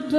সুপ্ত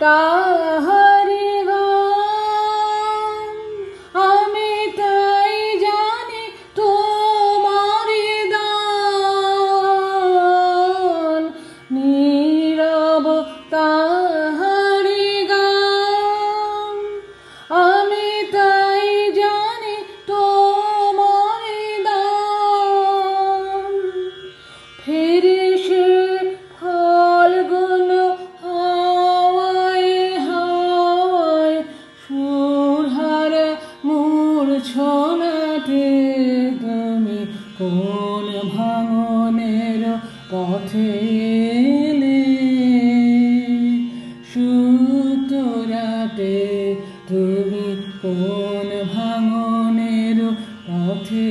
তাহারি গান। আমি তাই জানি তোমারি দান। নীরব তাহারি গান। আমি তাই জানি তোমারি দান। ফিরে কোন ভাঙনের পথে এলে সুপ্ত রাতে তুমি কোন ভাঙনের পথে